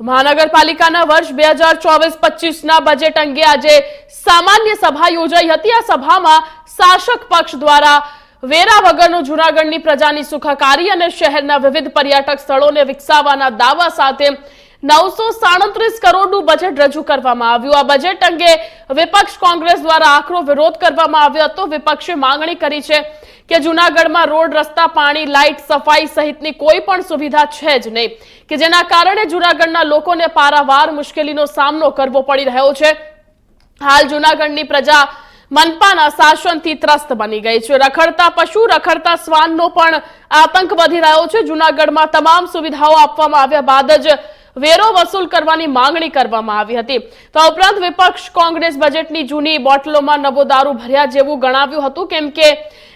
મહાનગરપાલિકાના વર્ષ બે હજાર ચોવીસ પચીસના બજેટ અંગે આજે સામાન્ય સભા યોજાઈ હતી. આ સભામાં શાસક પક્ષ દ્વારા વેરા વગરનું જૂનાગઢની પ્રજાની સુખાકારી અને શહેરના વિવિધ પર્યટક સ્થળોને વિકસાવવાના દાવા સાથે નવસો સાડત્રીસ કરોડનું બજેટ રજૂ કરવામાં આવ્યું. આ બજેટ અંગે વિપક્ષ કોંગ્રેસ દ્વારા આકરો વિરોધ કરવામાં આવ્યો હતો. વિપક્ષે માંગણી કરી છે કે જૂનાગઢમાં રોડ, રસ્તા, પાણી, લાઇટ, સફાઈ સહિતની કોઈ પણ સુવિધા છે જ નહીં. કે જેના કારણે જૂનાગઢના લોકોને પારાવાર મુશ્કેલીનો સામનો કરવો પડી રહ્યો છે. હાલ જૂનાગઢની પ્રજા મનપાના શાસનથી ત્રસ્ત બની ગઈ છે. રખડતા પશુ, રખડતા શ્વાનનો પણ આતંક વધી રહ્યો છે. જૂનાગઢમાં તમામ સુવિધાઓ આપવામાં આવ્યા બાદ જ વેરો વસૂલ કરવાની માંગણી કરવામાં આવી હતી. તો આ ઉપરાંત વિપક્ષ કોંગ્રેસ બજેટની જૂની બોટલોમાં નવો દારૂ ભર્યા જેવું ગણાવ્યું હતું. કેમ કે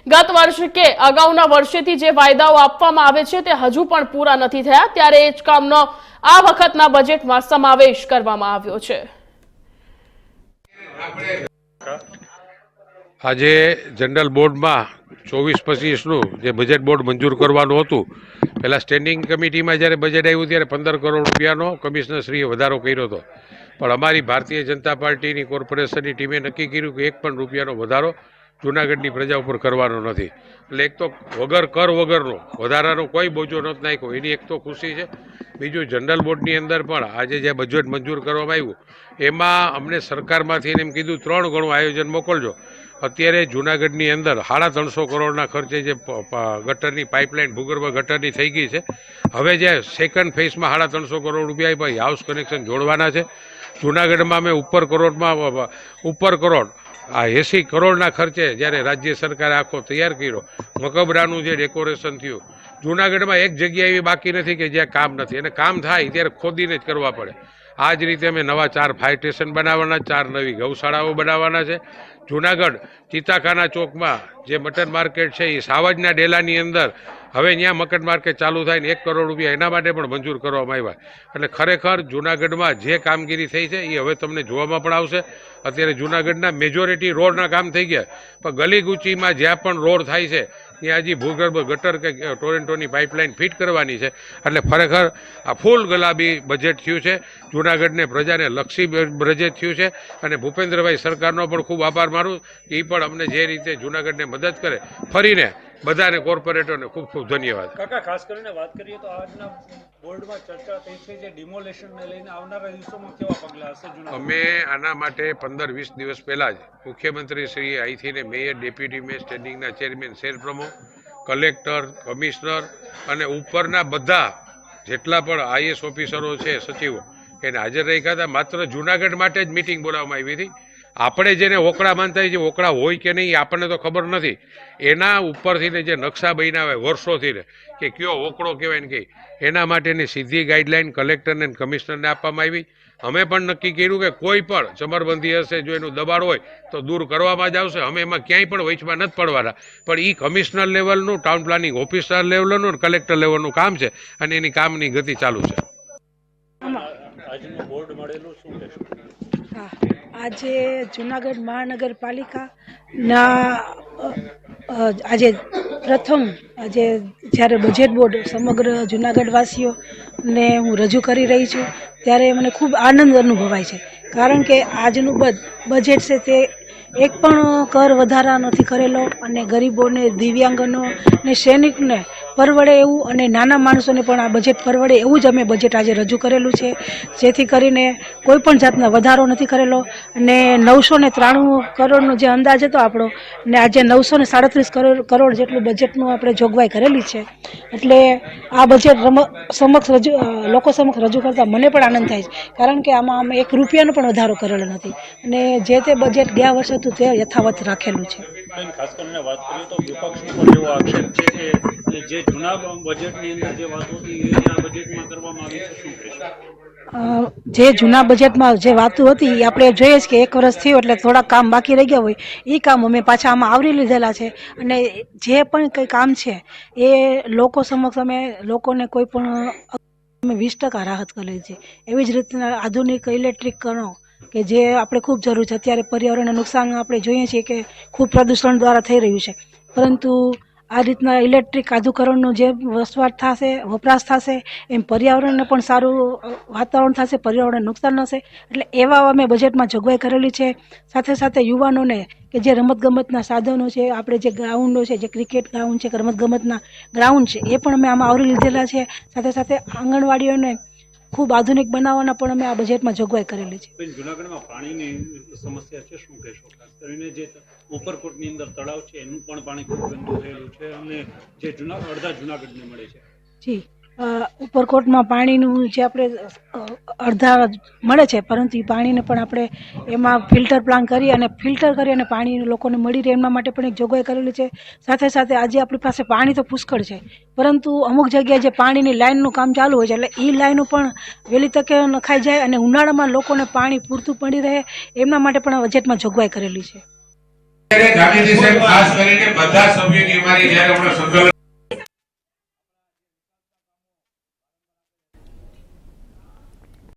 ગત વર્ષ કે અગાઉના વર્ષેથી જે વાયદાઓ આપવામાં આવે છે તે હજુ પણ પૂરા નથી થયા. ત્યારે એ જ કામનો આ વખતના બજેટમાં સમાવેશ કરવામાં આવ્યો છે. આજે જનરલ બોર્ડમાં ચોવીસ પચીસનું જે બજેટ બોર્ડ મંજૂર કરવાનું હતું પહેલાં સ્ટેન્ડિંગ કમિટીમાં જ્યારે બજેટ આવ્યું ત્યારે પંદર કરોડ રૂપિયાનો કમિશનરશ્રીએ વધારો કર્યો હતો. પણ અમારી ભારતીય જનતા પાર્ટીની કોર્પોરેશનની ટીમે નક્કી કર્યું કે એક પણ રૂપિયાનો વધારો જૂનાગઢની પ્રજા ઉપર કરવાનો નથી. એટલે એક તો વગર કર વગરનો વધારાનો કોઈ બોજો નથી નાખ્યો. એની એક તો ખુશી છે. બીજું જનરલ બોર્ડની અંદર પણ આજે જે બજેટ મંજૂર કરવામાં આવ્યું, એમાં અમને સરકારમાંથી એમ કીધું, ત્રણ ગણું આયોજન મોકલજો. અત્યારે જૂનાગઢની અંદર સાડા ત્રણસો કરોડના ખર્ચે જે ગટરની પાઇપલાઇન, ભૂગર્ભ ગટરની થઈ ગઈ છે. હવે જે સેકન્ડ ફેઝમાં સાડા ત્રણસો કરોડ રૂપિયા ભાઈ હાઉસ કનેક્શન જોડવાના છે. જૂનાગઢમાં અમે ઉપર કરોડમાં ઉપર કરોડ, આ એંસી કરોડના ખર્ચે જ્યારે રાજ્ય સરકારે આખો તૈયાર કર્યો, મકબરાનું જે ડેકોરેશન થયું, જૂનાગઢમાં એક જગ્યા એવી બાકી નથી કે જ્યાં કામ નથી. અને કામ થાય ત્યારે ખોદીને જ કરવા પડે. આ જ રીતે અમે નવા ચાર ફાયર સ્ટેશન બનાવવાના, ચાર નવી ગૌશાળાઓ બનાવવાના છે. જૂનાગઢ, ચિત્તાખાના ચોકમાં જે મટન માર્કેટ છે એ સાવજના ડેલાની અંદર હવે ત્યાં મટન માર્કેટ ચાલુ થાય ને એક કરોડ રૂપિયા એના માટે પણ મંજૂર કરવામાં આવ્યા. એટલે ખરેખર જૂનાગઢમાં જે કામગીરી થઈ છે એ હવે તમને જોવામાં પણ આવશે. અત્યારે જૂનાગઢના મેજોરિટી રોડના કામ થઈ ગયા. પણ ગલી ગુચીમાં જ્યાં પણ રોડ થાય છે, ત્યાં હજી ભૂગર્ભ ગટર કે ટોરેન્ટોની પાઇપલાઇન ફિટ કરવાની છે. એટલે ખરેખર આ ફૂલ ગુલાબી બજેટ થયું છે. જૂનાગઢને પ્રજાને લક્ષી બજેટ થયું છે. અને ભૂપેન્દ્રભાઈ સરકારનો પણ ખૂબ આભાર મારું એ પણ અમને જે રીતે જૂનાગઢને મદદ કરે. ફરીને બધાને કોર્પોરેટરને ખૂબ ખૂબ ધન્યવાદ. કાકા ખાસ કરીને વાત કરીએ તો આજના બોર્ડમાં ચર્ચા થઈ છે જે ડિમોલેશનને લઈને આવનારા દિવસોમાં કેવા પગલાં હશે જૂના અમે આના માટે પંદર વીસ દિવસ પહેલાં જ મુખ્યમંત્રી શ્રી અહીંથી ને મેયર ડેપ્યુટી મેયર સ્ટેન્ડિંગના ચેરમેન શેર પ્રમુખ કલેક્ટર કમિશનર અને ઉપરના બધા જેટલા પણ આઈએસ ઓફિસરો છે સચિવો એને હાજર રાખ્યા હતા. માત્ર જુનાગઢ માટે જ મિટિંગ બોલાવવામાં આવી હતી. આપણે જેને ઓકળા માનતા જે ઓકળા હોય કે નહીં, આપણને તો ખબર નથી. એના ઉપરથી જે નકશા હોય વર્ષોથી ને કે કયો ઓકળો કહેવાય ને કંઈ એના માટેની સીધી ગાઈડલાઈન કલેક્ટરને કમિશનરને આપવામાં આવી. અમે પણ નક્કી કર્યું કે કોઈ પણ ચમરબંધી હશે, જો એનું દબાણ હોય, તો દૂર કરવામાં જ આવશે. અમે એમાં ક્યાંય પણ વચમાં નથી પડવાના. પણ એ કમિશનર લેવલનું, ટાઉન પ્લાનિંગ ઓફિસર લેવલનું કલેક્ટર લેવલનું કામ છે અને એની કામની ગતિ ચાલુ છે. આજનું બોર્ડ મળેલું શું હા. આજે જુનાગઢ મહાનગરપાલિકાના આજે પ્રથમ, આજે જ્યારે બજેટ બોર્ડ સમગ્ર જુનાગઢવાસીઓને હું રજૂ કરી રહી છું, ત્યારે મને ખૂબ આનંદ અનુભવાય છે. કારણ કે આજનું બજ બજેટ છે તે એક પણ કર વધારા નથી કરેલો અને ગરીબોને, દિવ્યાંગનો ને સૈનિકને પરવડે એવું અને નાના માણસોને પણ આ બજેટ પરવડે એવું જ અમે બજેટ આજે રજૂ કરેલું છે. જેથી કરીને કોઈ પણ જાતનો વધારો નથી કરેલો અને નવસો ને ત્રાણું કરોડનો જે અંદાજ હતો આપણો ને આજે નવસો ને સાડત્રીસ કરોડ કરોડ જેટલું બજેટનું આપણે જોગવાઈ કરેલી છે. એટલે આ બજેટ રમ, સમક્ષ રજૂ લોકો સમક્ષ રજૂ કરતાં મને પણ આનંદ થાય છે. કારણ કે આમાં અમે એક રૂપિયાનો પણ વધારો કરેલો નથી. અને જે તે બજેટ ગયા વર્ષ હતું તે યથાવત રાખેલું છે. બેન ખાસ કરીને વાત કરીએ તો વિપક્ષનો પણ એવો આક્ષેપ છે કે જે જૂના બજેટની અંદર જે વાતો હતી, એ આ બજેટમાં કરવામાં આવી છે. શું કહેશો? જે જૂના બજેટમાં જે વાતો હતી, એ આપણે જોઈએ છે કે એક વર્ષ થયું એટલે થોડા કામ બાકી રહી ગયા હોય. એ કામ અમે પાછા આમાં આવરી લીધેલા છે. અને જે પણ કંઈ કામ છે, એ લોકો સમક્ષ અમે લોકોને કોઈ પણ અમે વીસ ટકા રાહત કરેલી છે. એવી જ રીતના આધુનિક ઇલેક્ટ્રિક કણો કે જે આપણે ખૂબ જરૂર છે. અત્યારે પર્યાવરણને નુકસાન આપણે જોઈએ છીએ કે ખૂબ પ્રદૂષણ દ્વારા થઈ રહ્યું છે. પરંતુ આ રીતના ઇલેક્ટ્રિક આધુકરણનો જે વસવાટ થશે, વપરાશ થશે, એમ પર્યાવરણને પણ સારું વાતાવરણ થશે, પર્યાવરણને નુકસાન થશે. એટલે એવા અમે બજેટમાં જોગવાઈ કરેલી છે. સાથે સાથે યુવાનોને કે જે રમતગમતના સાધનો છે, આપણે જે ગ્રાઉન્ડો છે, જે ક્રિકેટ ગ્રાઉન્ડ છે, કે રમતગમતના ગ્રાઉન્ડ છે, એ પણ અમે આમાં આવરી લીધેલા છે. સાથે સાથે આંગણવાડીઓને ખૂબ આધુનિક બનાવવાના પણ અમે આ બજેટમાં જોગવાઈ કરેલી છે. બેન જુનાગઢમાં પાણીની સમસ્યા છે શું કહેશો? ખાસ કરીને જે ઉપરકોટની અંદર તળાવ છે એનું પણ પાણી ખૂબ ગંદુ થયેલું છે અને જે જુના અડધા જુનાગઢને મળે છે. જી. ઉપરકોટમાં પાણીનું જે આપણે અડધા મળે છે, પરંતુ એ પાણીને પણ આપણે એમાં ફિલ્ટર પ્લાન કરી અને ફિલ્ટર કરી અને પાણી લોકોને મળી રહે એમના માટે પણ એક જોગવાઈ કરેલી છે. સાથે સાથે આજે આપણી પાસે પાણી તો પુષ્કળ છે, પરંતુ અમુક જગ્યાએ જે પાણીની લાઇનનું કામ ચાલુ હોય છે, એટલે એ લાઇનો પણ વહેલી તકે નખાઈ જાય અને ઉનાળામાં લોકોને પાણી પૂરતું પડી રહે, એમના માટે પણ બજેટમાં જોગવાઈ કરેલી છે.